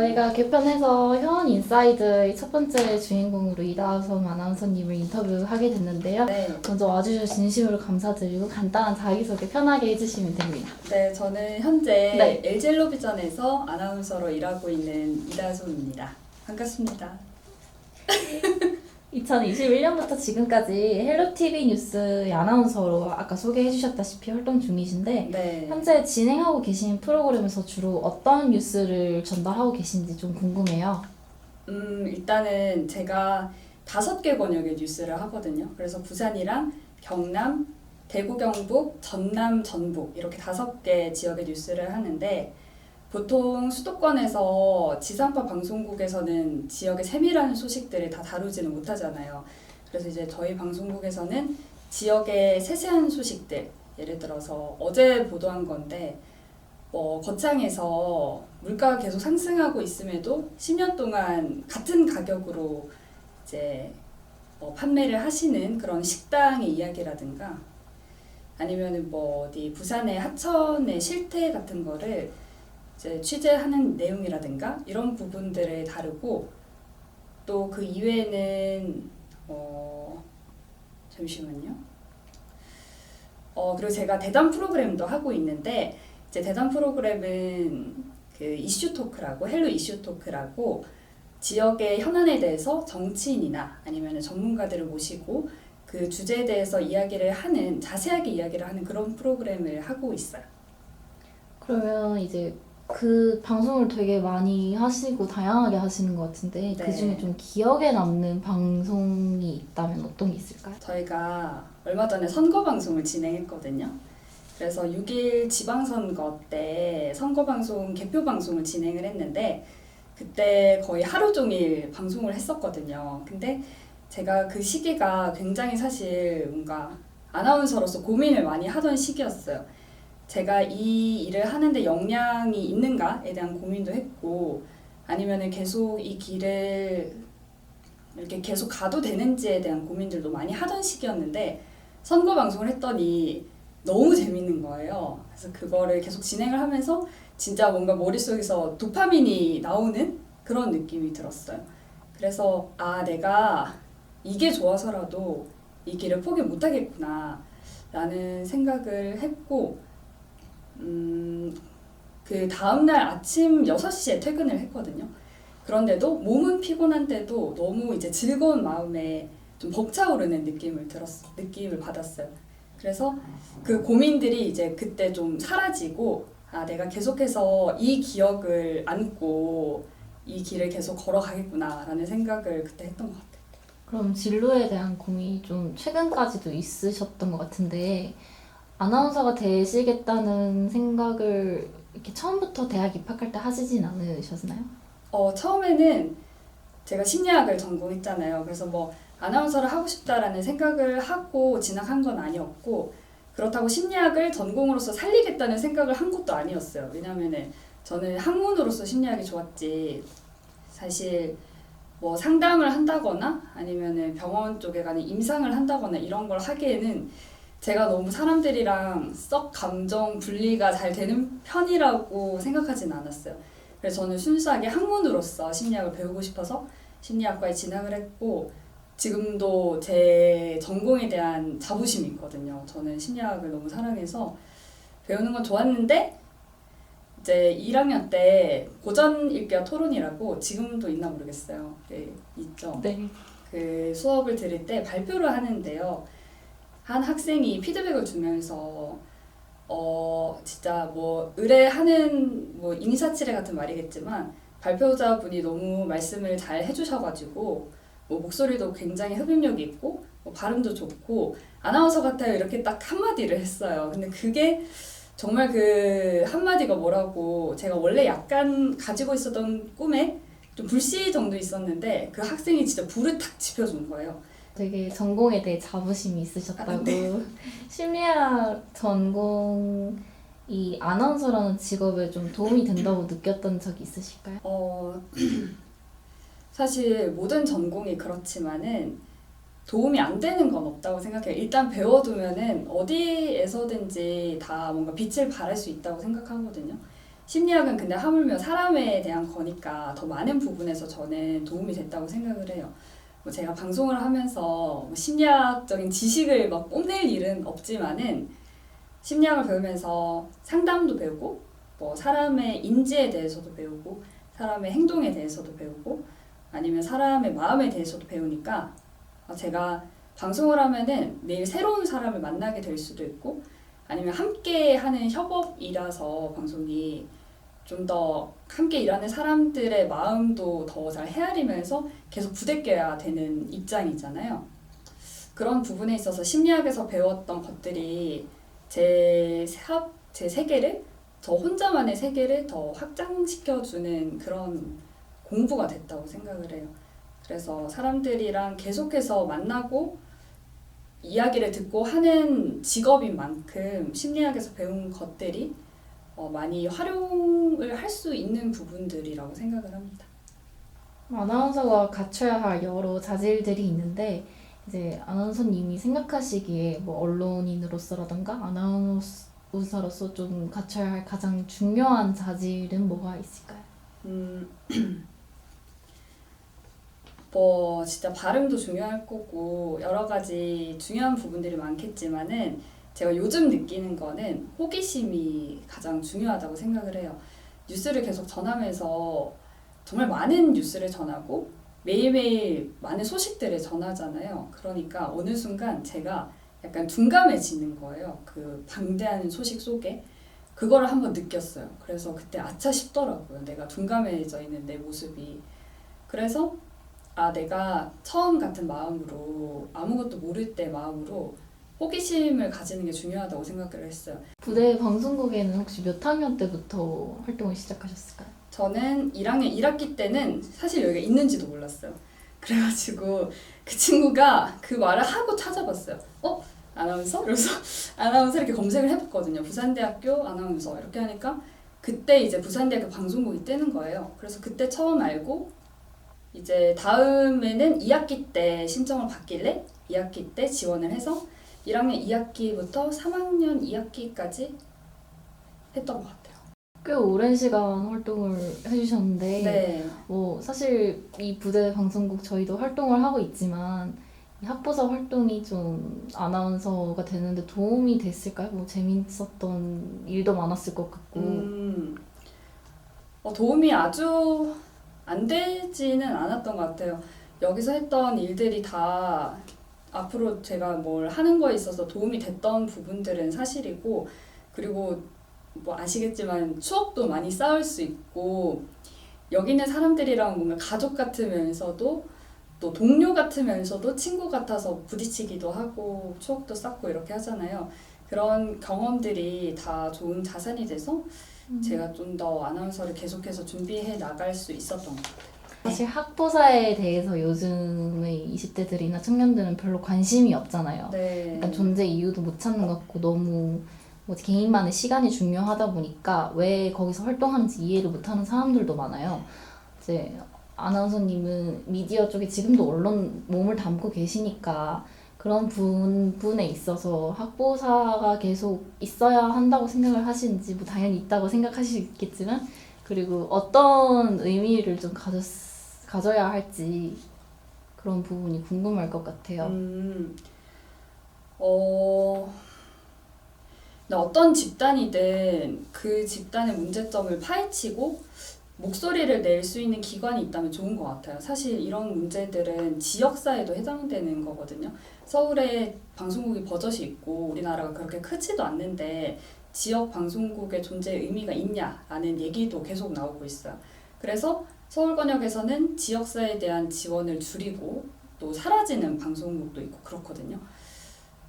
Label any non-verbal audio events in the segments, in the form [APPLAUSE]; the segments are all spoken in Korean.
저희가 개편해서 현 인사이드의 첫 번째 주인공으로 이다솜 아나운서님을 인터뷰하게 됐는데요. 네, 먼저 와주셔서 진심으로 감사드리고 간단한 자기소개 편하게 해주시면 됩니다. 네 저는 현재 네. LG엘로비전에서 아나운서로 일하고 있는 이다솜입니다. 반갑습니다. [LAUGHS] 2021년부터 지금까지 헬로티비 뉴스의 아나운서로 아까 소개해 주셨다시피 활동 중이신데 네, 현재 진행하고 계신 프로그램에서 주로 어떤 뉴스를 전달하고 계신지 좀 궁금해요. 음 일단은 제가 다섯 개 권역의 뉴스를 하거든요. 그래서 부산이랑 경남, 대구, 경북, 전남, 전북 이렇게 다섯 개 지역의 뉴스를 하는데 보통 수도권에서 지상파 방송국에서는 지역의 세밀한 소식들을 다 다루지는 못하잖아요. 그래서 이제 저희 방송국에서는 지역의 세세한 소식들 예를 들어서 어제 보도한 건데 뭐 거창에서 물가가 계속 상승하고 있음에도 10년 동안 같은 가격으로 이제 뭐 판매를 하시는 그런 식당의 이야기라든가 아니면은 뭐 어디 부산의 하천의 실태 같은 거를 이제 취재하는 내용이라든가 이런 부분들을 다루고 또 그 이외에는 어 잠시만요. 어 그리고 제가 대담 프로그램도 하고 있는데 이제 대담 프로그램은 그 이슈 토크라고 헬로 이슈 토크라고 지역의 현안에 대해서 정치인이나 아니면 전문가들을 모시고 그 주제에 대해서 이야기를 하는 자세하게 이야기를 하는 그런 프로그램을 하고 있어요. 그러면 이제 그 방송을 되게 많이 하시고 다양하게 하시는 것 같은데 네. 그 중에 좀 기억에 남는 방송이 있다면 어떤 게 있을까요? 저희가 얼마 전에 선거 방송을 진행했거든요. 그래서 6일 지방선거 때 선거 방송 개표 방송을 진행을 했는데 그때 거의 하루 종일 방송을 했었거든요. 근데 제가 그 시기가 굉장히 사실 뭔가 아나운서로서 고민을 많이 하던 시기였어요. 제가 이 일을 하는데 역량이 있는가에 대한 고민도 했고 아니면은 계속 이 길을 이렇게 계속 가도 되는지에 대한 고민들도 많이 하던 시기였는데 선거 방송을 했더니 너무 재밌는 거예요. 그래서 그거를 계속 진행을 하면서 진짜 뭔가 머릿속에서 도파민이 나오는 그런 느낌이 들었어요. 그래서 아 내가 이게 좋아서라도 이 길을 포기 못하겠구나 라는 생각을 했고 음, 그 다음날 아침 6시에 퇴근을 했거든요. 그런데도 몸은 피곤한데도 너무 이제 즐거운 마음에 좀 벅차오르는 느낌을 들었 느낌을 받았어요. 그래서 그 고민들이 이제 그때 좀 사라지고 아 내가 계속해서 이 기억을 안고 이 길을 계속 걸어가겠구나라는 생각을 그때 했던 것 같아요. 그럼 진로에 대한 고민이 좀 최근까지도 있으셨던 것 같은데 아나운서가 되시겠다는 생각을 이렇게 처음부터 대학 입학할 때 하시진 않으셨나요? 어 처음에는 제가 심리학을 전공했잖아요. 그래서 뭐 아나운서를 하고 싶다라는 생각을 하고 진학한 건 아니었고 그렇다고 심리학을 전공으로서 살리겠다는 생각을 한 것도 아니었어요. 왜냐면은 저는 학문으로서 심리학이 좋았지 사실 뭐 상담을 한다거나 아니면은 병원 쪽에 가는 임상을 한다거나 이런 걸 하기에는 제가 너무 사람들이랑 썩 감정 분리가 잘 되는 편이라고 생각하진 않았어요. 그래서 저는 순수하게 학문으로서 심리학을 배우고 싶어서 심리학과에 진학을 했고 지금도 제 전공에 대한 자부심이 있거든요. 저는 심리학을 너무 사랑해서 배우는 건 좋았는데 이제 1학년 때 고전 일기와 토론이라고 지금도 있나 모르겠어요. 네, 있죠. 네. 그 수업을 들을 때 발표를 하는데요. 한 학생이 피드백을 주면서 어 진짜 뭐 의뢰하는 뭐 인사치레 같은 말이겠지만 발표자분이 너무 말씀을 잘 해주셔가지고 뭐 목소리도 굉장히 흡입력이 있고 뭐 발음도 좋고 아나운서 같아요 이렇게 딱 한마디를 했어요. 근데 그게 정말 그 한마디가 뭐라고 제가 원래 약간 가지고 있었던 꿈에 좀 불씨 정도 있었는데 그 학생이 진짜 불을 탁 지펴준 거예요. 되게 전공에 대해 자부심이 있으셨다고. 아, 네. [LAUGHS] 심리학 전공 이 아나운서라는 직업에 좀 도움이 된다고 느꼈던 적이 있으실까요? 어, [CLEARS THROAT] 사실 모든 전공이 그렇지만은 도움이 안 되는 건 없다고 생각해요. 일단 배워두면은 어디에서든지 다 뭔가 빛을 발할 수 있다고 생각하거든요. 심리학은 근데 하물며 사람에 대한 거니까 더 많은 부분에서 저는 도움이 됐다고 생각을 해요. 뭐 제가 방송을 하면서 뭐 심리학적인 지식을 막 뽐낼 일은 없지만은 심리학을 배우면서 상담도 배우고 뭐 사람의 인지에 대해서도 배우고 사람의 행동에 대해서도 배우고 아니면 사람의 마음에 대해서도 배우니까 어, 제가 방송을 하면은 매일 새로운 사람을 만나게 될 수도 있고 아니면 함께 하는 협업이라서 방송이 좀 더 함께 일하는 사람들의 마음도 더 잘 헤아리면서 계속 부대껴야 되는 입장이잖아요. 그런 부분에 있어서 심리학에서 배웠던 것들이 제, 사, 제 세계를 저 혼자만의 세계를 더 확장시켜주는 그런 공부가 됐다고 생각을 해요. 그래서 사람들이랑 계속해서 만나고 이야기를 듣고 하는 직업인 만큼 심리학에서 배운 것들이 어, 많이 활용을 할 수 있는 부분들이라고 생각을 합니다. 아나운서가 갖춰야 할 여러 자질들이 있는데 이제 아나운서님이 생각하시기에 뭐 언론인으로서라던가 아나운서로서 좀 갖춰야 할 가장 중요한 자질은 뭐가 있을까요? 음, [CLEARS THROAT] 뭐 진짜 발음도 중요할 거고 여러 가지 중요한 부분들이 많겠지만은 제가 요즘 느끼는 거는 호기심이 가장 중요하다고 생각을 해요. 뉴스를 계속 전하면서 정말 많은 뉴스를 전하고 매일매일 많은 소식들을 전하잖아요. 그러니까 어느 순간 제가 약간 둔감해지는 거예요. 그 방대한 소식 속에. 그거를 한번 느꼈어요. 그래서 그때 아차 싶더라고요. 내가 둔감해져 있는 내 모습이. 그래서 아, 내가 처음 같은 마음으로 아무것도 모를 때 마음으로 호기심을 가지는 게 중요하다고 생각을 했어요. 부대 방송국에는 혹시 몇 학년 때부터 활동을 시작하셨을까요? 저는 1학년 1학기 때는 사실 여기가 있는지도 몰랐어요. [LAUGHS] 그래가지고 그 친구가 그 말을 하고 찾아봤어요. 어? 아나운서? 그래서 [LAUGHS] 아나운서 이렇게 검색을 해봤거든요. 부산대학교 아나운서 이렇게 하니까 그때 이제 부산대학교 방송국이 뜨는 거예요. 그래서 그때 처음 알고 이제 다음에는 2학기 때 신청을 받길래 2학기 때 지원을 해서 1학년 2학기부터 3학년 2학기까지 했던 것 같아요. 꽤 오랜 시간 활동을 해주셨는데 네. 뭐 사실 이 부대 방송국 저희도 활동을 하고 있지만 이 학부사 활동이 좀 아나운서가 되는데 도움이 됐을까요? 뭐 재밌었던 일도 많았을 것 같고 음, 어, 도움이 아주 안 되지는 않았던 것 같아요. 여기서 했던 일들이 다 앞으로 제가 뭘 하는 거에 있어서 도움이 됐던 부분들은 사실이고, 그리고 뭐 아시겠지만 추억도 많이 쌓을 수 있고, 여기 있는 사람들이랑 뭔가 가족 같으면서도 또 동료 같으면서도 친구 같아서 부딪히기도 하고 추억도 쌓고 이렇게 하잖아요. 그런 경험들이 다 좋은 자산이 돼서 제가 좀 더 아나운서를 계속해서 준비해 나갈 수 있었던 것 같아요. 사실 학부사에 대해서 요즘의 20대들이나 청년들은 별로 관심이 없잖아요. 네. 약간 존재 이유도 못 찾는 것 같고 너무 뭐 개인만의 시간이 중요하다 보니까 왜 거기서 활동하는지 이해를 못하는 사람들도 많아요. 이제 아나운서님은 미디어 쪽에 지금도 언론 몸을 담고 계시니까 그런 부분에 있어서 학보사가 계속 있어야 한다고 생각을 하시는지 뭐 당연히 있다고 생각하시겠지만 그리고 어떤 의미를 좀 가졌, 가져야 할지 그런 부분이 궁금할 것 같아요. 음, 어, 어떤 집단이든 그 집단의 문제점을 파헤치고 목소리를 낼 수 있는 기관이 있다면 좋은 것 같아요. 사실 이런 문제들은 지역사회도 해당되는 거거든요. 서울에 방송국이 버젓이 있고 우리나라가 그렇게 크지도 않는데 지역 방송국의 존재의 의미가 있냐라는 얘기도 계속 나오고 있어요. 그래서 서울권역에서는 지역사회에 대한 지원을 줄이고 또 사라지는 방송국도 있고 그렇거든요.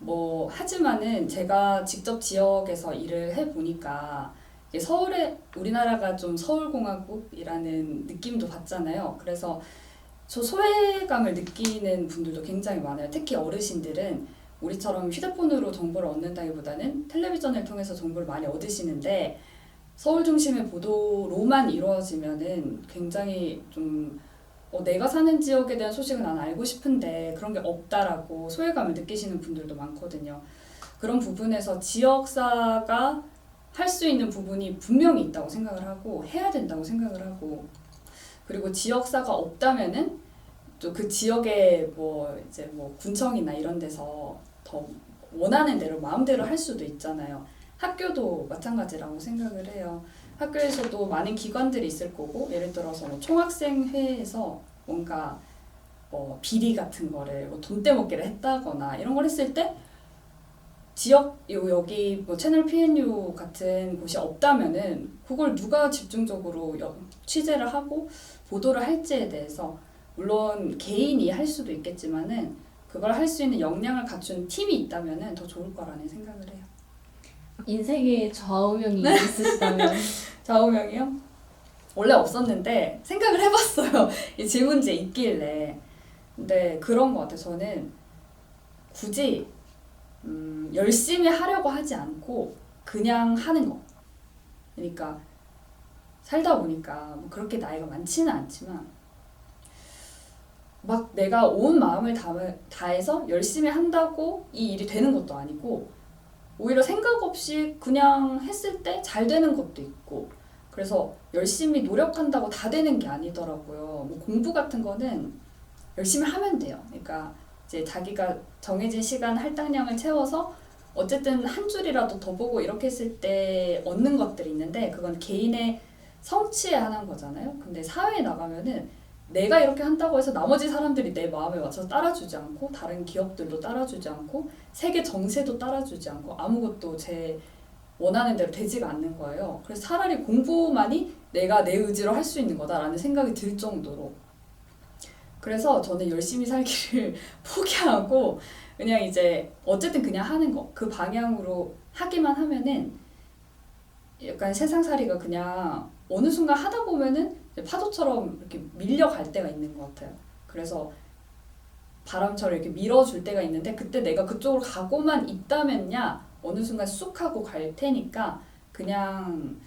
뭐 하지만은 제가 직접 지역에서 일을 해 보니까 서울에 우리나라가 좀 서울공화국이라는 느낌도 받잖아요. 그래서 저 소외감을 느끼는 분들도 굉장히 많아요. 특히 어르신들은 우리처럼 휴대폰으로 정보를 얻는다기보다는 텔레비전을 통해서 정보를 많이 얻으시는데 서울 중심의 보도로만 이루어지면은 굉장히 좀 어, 내가 사는 지역에 대한 소식은 난 알고 싶은데 그런 게 없다라고 소외감을 느끼시는 분들도 많거든요. 그런 부분에서 지역사가 할 수 있는 부분이 분명히 있다고 생각을 하고 해야 된다고 생각을 하고 그리고 지역사가 없다면은 또 그 지역에 뭐 이제 뭐 군청이나 이런 데서 더 원하는 대로 마음대로 할 수도 있잖아요. 학교도 마찬가지라고 생각을 해요. 학교에서도 많은 기관들이 있을 거고 예를 들어서 뭐 총학생회에서 뭔가 뭐 비리 같은 거를 뭐 돈 떼먹기를 했다거나 이런 걸 했을 때 지역 요 여기 뭐 채널 PNU 같은 곳이 없다면은 그걸 누가 집중적으로 여- 취재를 하고 보도를 할지에 대해서 물론 개인이 할 수도 있겠지만은 그걸 할 수 있는 역량을 갖춘 팀이 있다면은 더 좋을 거라는 생각을 해요. 인생의 좌우명이 있으시다면 [LAUGHS] 좌우명이요? 원래 없었는데 생각을 해봤어요. [LAUGHS] 이 질문지에 있길래. 근데 그런 것 같아요. 저는 굳이 음, 열심히 하려고 하지 않고 그냥 하는 거. 그러니까 살다 보니까 뭐 그렇게 나이가 많지는 않지만 막 내가 온 마음을 다, 다해서 열심히 한다고 이 일이 되는 것도 아니고 오히려 생각 없이 그냥 했을 때 잘 되는 것도 있고 그래서 열심히 노력한다고 다 되는 게 아니더라고요. 뭐 공부 같은 거는 열심히 하면 돼요. 그러니까 이제 자기가 정해진 시간 할당량을 채워서 어쨌든 한 줄이라도 더 보고 이렇게 했을 때 얻는 것들이 있는데 그건 개인의 성취에 한한 거잖아요. 근데 사회에 나가면은 내가 이렇게 한다고 해서 나머지 사람들이 내 마음에 맞춰서 따라주지 않고 다른 기업들도 따라주지 않고 세계 정세도 따라주지 않고 아무것도 제 원하는 대로 되지가 않는 거예요. 그래서 차라리 공부만이 내가 내 의지로 할 수 있는 거다라는 생각이 들 정도로. 그래서 저는 열심히 살기를 [LAUGHS] 포기하고 그냥 이제 어쨌든 그냥 하는 거. 그 방향으로 하기만 하면은 약간 세상살이가 그냥 어느 순간 하다 보면은 파도처럼 이렇게 밀려갈 때가 있는 것 같아요. 그래서 바람처럼 이렇게 밀어줄 때가 있는데 그때 내가 그쪽으로 가고만 있다면야 어느 순간 쑥 하고 갈 테니까 그냥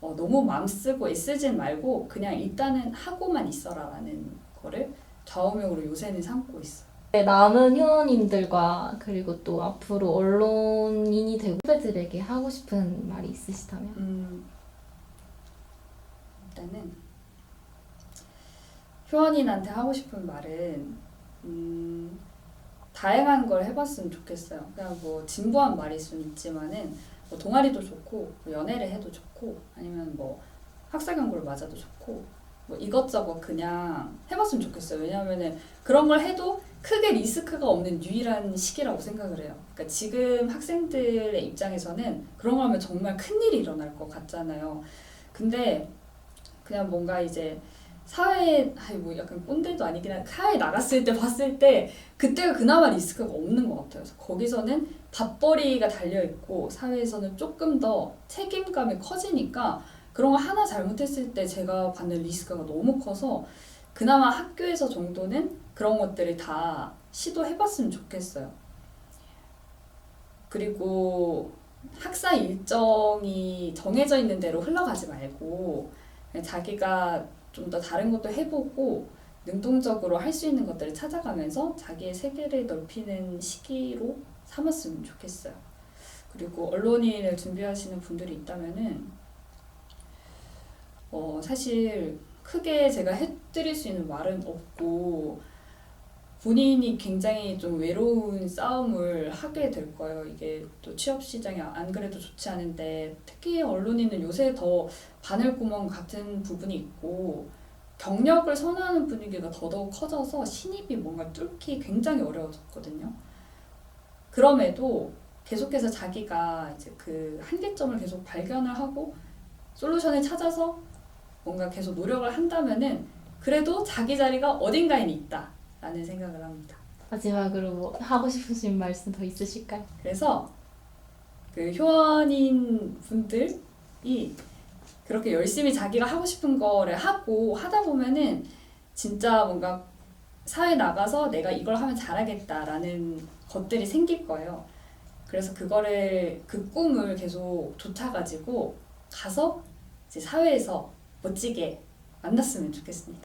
어, 너무 마음 쓰고 애쓰진 말고 그냥 일단은 하고만 있어라 라는 거를 좌우명으로 요새는 삼고 있어. 네, 남은 효원님들과 그리고 또 앞으로 언론인이 되고 후배들에게 하고 싶은 말이 있으시다면 음, 일단은 효원인한테 하고 싶은 말은 음, 다양한 걸 해봤으면 좋겠어요. 그냥 뭐 진부한 말일 수는 있지만은 뭐 동아리도 좋고 뭐 연애를 해도 좋고 아니면 뭐 학사 경고를 맞아도 좋고 뭐 이것저것 그냥 해봤으면 좋겠어요. 왜냐하면은 그런 걸 해도 크게 리스크가 없는 유일한 시기라고 생각을 해요. 그러니까 지금 학생들의 입장에서는 그런 거 하면 정말 큰 일이 일어날 것 같잖아요. 근데 그냥 뭔가 이제 사회에 아니 뭐 약간 꼰대도 아니긴 한 사회에 나갔을 때 봤을 때 그때가 그나마 리스크가 없는 것 같아요. 그래서 거기서는 밥벌이가 달려 있고 사회에서는 조금 더 책임감이 커지니까 그런 거 하나 잘못했을 때 제가 받는 리스크가 너무 커서 그나마 학교에서 정도는 그런 것들을 다 시도해봤으면 좋겠어요. 그리고 학사 일정이 정해져 있는 대로 흘러가지 말고 자기가 좀 더 다른 것도 해보고 능동적으로 할 수 있는 것들을 찾아가면서 자기의 세계를 넓히는 시기로 삼았으면 좋겠어요. 그리고 언론인을 준비하시는 분들이 있다면은 어 사실 크게 제가 해드릴 수 있는 말은 없고 본인이 굉장히 좀 외로운 싸움을 하게 될 거예요. 이게 또 취업 시장이 안 그래도 좋지 않은데 특히 언론인은 요새 더 바늘구멍 같은 부분이 있고 경력을 선호하는 분위기가 더더욱 커져서 신입이 뭔가 뚫기 굉장히 어려워졌거든요. 그럼에도 계속해서 자기가 이제 그 한계점을 계속 발견을 하고 솔루션을 찾아서 뭔가 계속 노력을 한다면은 그래도 자기 자리가 어딘가에 있다 라는 생각을 합니다. 마지막으로 뭐 하고 싶으신 말씀 더 있으실까요? 그래서 그 효원인 분들이 그렇게 열심히 자기가 하고 싶은 거를 하고 하다 보면은 진짜 뭔가 사회 나가서 내가 이걸 하면 잘하겠다라는 것들이 생길 거예요. 그래서 그거를 그 꿈을 계속 쫓아가지고 가서 이제 사회에서 멋지게 만났으면 좋겠습니다.